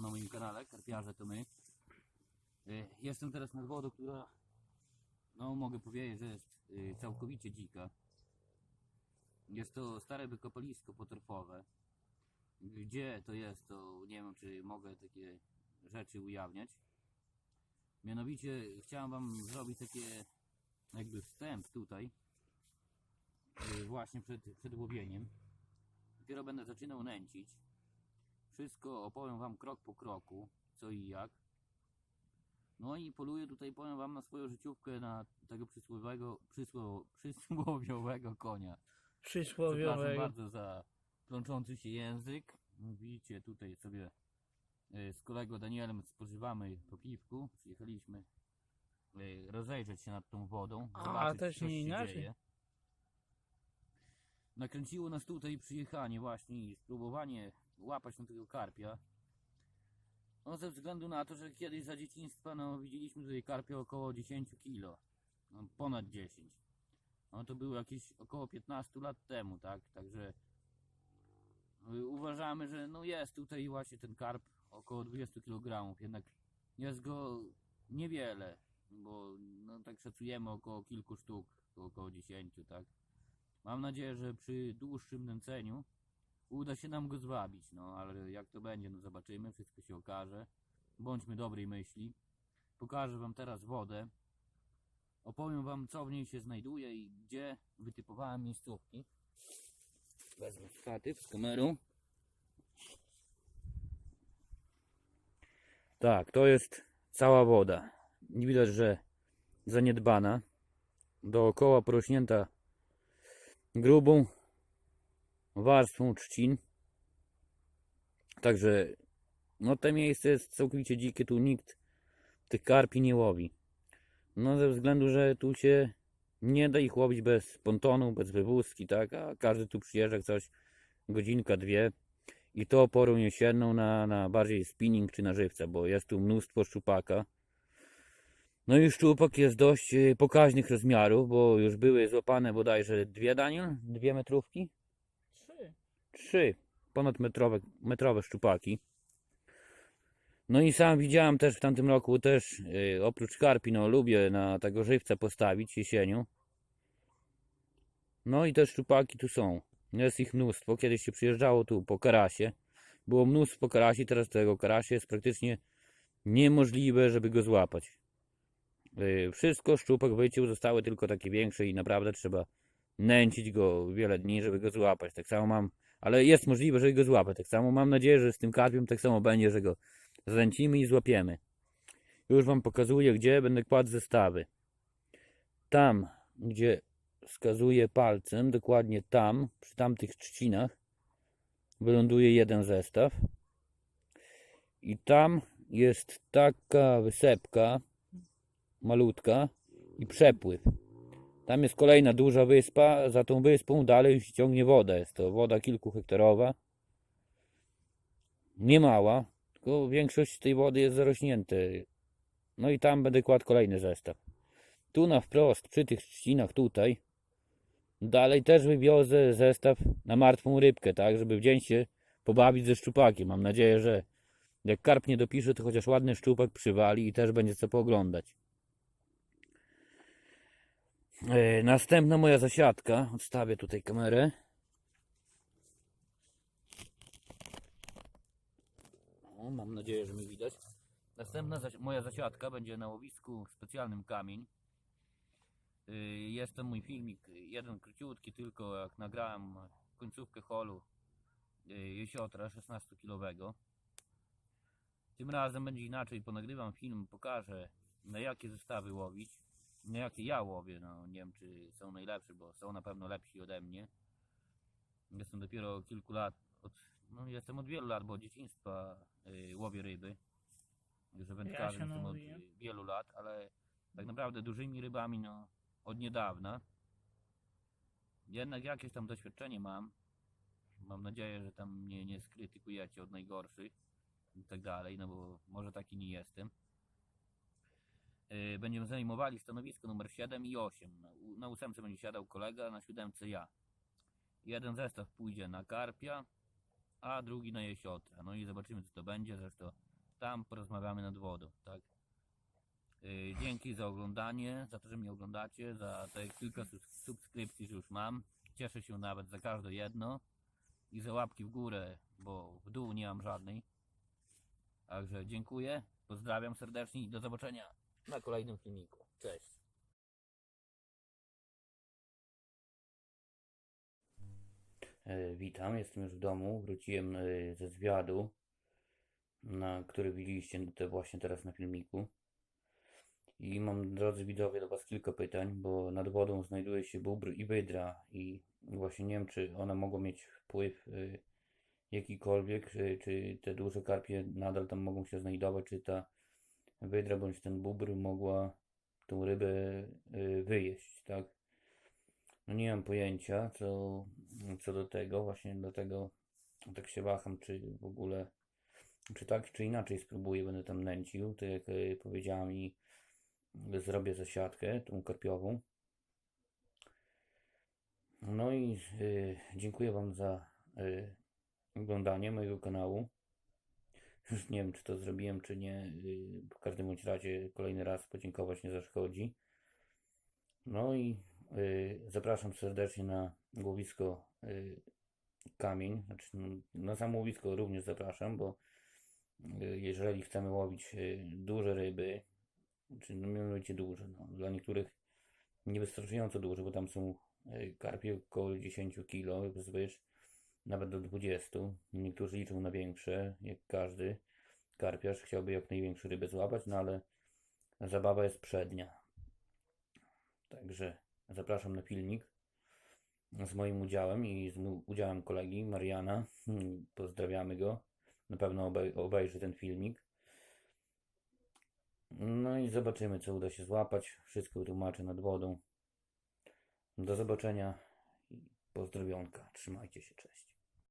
na moim kanale, Karpiarze to my. Y, Jestem teraz nad wodą, która, no mogę powiedzieć, że jest y, całkowicie dzika. Jest to stare wykopalisko potorfowe. Gdzie to jest, to nie wiem, czy mogę takie rzeczy ujawniać. Mianowicie chciałem Wam zrobić takie jakby wstęp tutaj, y, właśnie przed, przed łowieniem. Dopiero będę zaczynał nęcić. Wszystko opowiem Wam krok po kroku, co i jak. No i poluję tutaj, powiem Wam, na swoją życiówkę na tego przysłowiowego, przysło, przysłowiowego konia. Przepraszam Przysłowiowego. bardzo za plączący się język. Widzicie, tutaj sobie e, z kolegą Danielem spożywamy po piwku. Przyjechaliśmy e, rozejrzeć się nad tą wodą. A, też nie inaczej. dzieje. Nakręciło nas tutaj przyjechanie właśnie i spróbowanie łapać na tego karpia. No ze względu na to, że kiedyś za dzieciństwa no, widzieliśmy tutaj karpia około 10 kg. No, ponad 10. No to było jakieś około 15 lat temu, tak? Także y, uważamy, że no jest tutaj właśnie ten karp około 20 kg. Jednak jest go niewiele, bo no tak szacujemy około kilku sztuk, około 10, tak? Mam nadzieję, że przy dłuższym nęceniu uda się nam go zwabić, no ale jak to będzie, no zobaczymy, wszystko się okaże. Bądźmy dobrej myśli. Pokażę Wam teraz wodę. Opowiem Wam, co w niej się znajduje i gdzie wytypowałem miejscówki. Wezmę statyw z kamerą. Tak, to jest cała woda. Widać, że zaniedbana. Dookoła porośnięta grubą warstwą trzcin. Także no to miejsce jest całkowicie dzikie, tu nikt tych karpi nie łowi. No ze względu, że tu się nie da ich łowić bez pontonu, bez wywózki, tak? A każdy tu przyjeżdża coś godzinka, dwie i to porą jesienną na, na bardziej spinning czy na żywca, bo jest tu mnóstwo szczupaka. No i szczupak jest dość e, pokaźnych rozmiarów, bo już były złapane bodajże dwie Daniel, dwie metrówki, Trzy. trzy ponadmetrowe metrowe szczupaki. No i sam widziałem też w tamtym roku też yy, oprócz karpi, no lubię na tego żywca postawić jesienią. No i te szczupaki tu są. Jest ich mnóstwo. Kiedyś się przyjeżdżało tu po karasie. Było mnóstwo karasi, teraz tego karasie jest praktycznie niemożliwe, żeby go złapać. Yy, wszystko szczupek wyciął, zostały tylko takie większe i naprawdę trzeba nęcić go wiele dni, żeby go złapać. Tak samo mam, ale jest możliwe, że go złapę. Tak samo mam nadzieję, że z tym karpiem tak samo będzie, że go znęcimy i złapiemy. Już Wam pokazuję, gdzie będę kładł zestawy. Tam, gdzie wskazuję palcem, dokładnie tam, przy tamtych trzcinach, wyląduje jeden zestaw. I tam jest taka wysepka, malutka i przepływ. Tam jest kolejna duża wyspa, za tą wyspą dalej już ciągnie woda. Jest to woda kilkuhektarowa. Nie mała, tylko większość tej wody jest zarośnięte. No i tam będę kładł kolejny zestaw. Tu na wprost, przy tych trzcinach tutaj, dalej też wywiozę zestaw na martwą rybkę, tak, żeby w dzień się pobawić ze szczupakiem. Mam nadzieję, że jak karp nie dopisze, to chociaż ładny szczupak przywali i też będzie co pooglądać. E, Następna moja zasiadka. Odstawię tutaj kamerę. O, mam nadzieję, że mi widać. Następna moja zasiadka będzie na łowisku specjalnym kamień. Y, Jest to mój filmik, jeden króciutki tylko, jak nagrałem końcówkę holu y, jesiotra 16-kilowego. Tym razem będzie inaczej, ponagrywam film, pokażę na jakie zestawy łowić, na jakie ja łowię, no nie wiem czy są najlepsze, bo są na pewno lepsi ode mnie. Jestem dopiero kilku lat, od, no jestem od wielu lat, bo od dzieciństwa y, łowię ryby. Że wędkarzem się jestem od y, wielu lat, ale tak naprawdę dużymi rybami no od niedawna. Jednak jakieś tam doświadczenie mam. Mam nadzieję, że tam mnie nie skrytykujecie od najgorszych i tak dalej, no bo może taki nie jestem. Yy, Będziemy zajmowali stanowisko numer 7 i 8. Na, ósemce będzie siadał kolega, na siódemce ja. Jeden zestaw pójdzie na karpia, a drugi na jesiotra. No i zobaczymy co to będzie. Zresztą tam porozmawiamy nad wodą, tak? Yy, Dzięki za oglądanie, za to, że mnie oglądacie, za te kilka sub- subskrypcji, że już mam. Cieszę się nawet za każde jedno. I za łapki w górę, bo w dół nie mam żadnej. Także dziękuję, pozdrawiam serdecznie i do zobaczenia na kolejnym filmiku. Cześć. E, Witam, jestem już w domu. Wróciłem e, ze zwiadu, na który widzieliście te właśnie teraz na filmiku. I mam, drodzy widzowie, do Was kilka pytań, bo nad wodą znajduje się bóbr i wydra i właśnie nie wiem, czy one mogą mieć wpływ y, jakikolwiek, czy, czy te duże karpie nadal tam mogą się znajdować, czy ta wydra bądź ten bóbr mogła tą rybę y, wyjeść, tak? No nie mam pojęcia co, co do tego, właśnie dlatego tak się waham, czy w ogóle, czy tak, czy inaczej spróbuję, będę tam nęcił, tak jak y, powiedziała mi zrobię zasiadkę, tą karpiową. No i y, dziękuję Wam za y, oglądanie mojego kanału. Już nie wiem, czy to zrobiłem, czy nie. Y, w każdym bądź razie kolejny raz podziękować nie zaszkodzi. No i y, zapraszam serdecznie na łowisko y, Kamień. Znaczy, no, na samo łowisko również zapraszam, bo y, jeżeli chcemy łowić y, duże ryby, czy no mianowicie duże, no, dla niektórych niewystarczająco duże, bo tam są y, karpie około 10 kg, wzwyż nawet do 20. Niektórzy liczą na większe, jak każdy karpiarz chciałby jak największą rybę złapać, no ale zabawa jest przednia. Także zapraszam na filmik z moim udziałem i z udziałem kolegi Mariana. Pozdrawiamy go. Na pewno obej- obejrzy ten filmik. No i zobaczymy, co uda się złapać. Wszystko wytłumaczę nad wodą. Do zobaczenia i pozdrowionka. Trzymajcie się, cześć.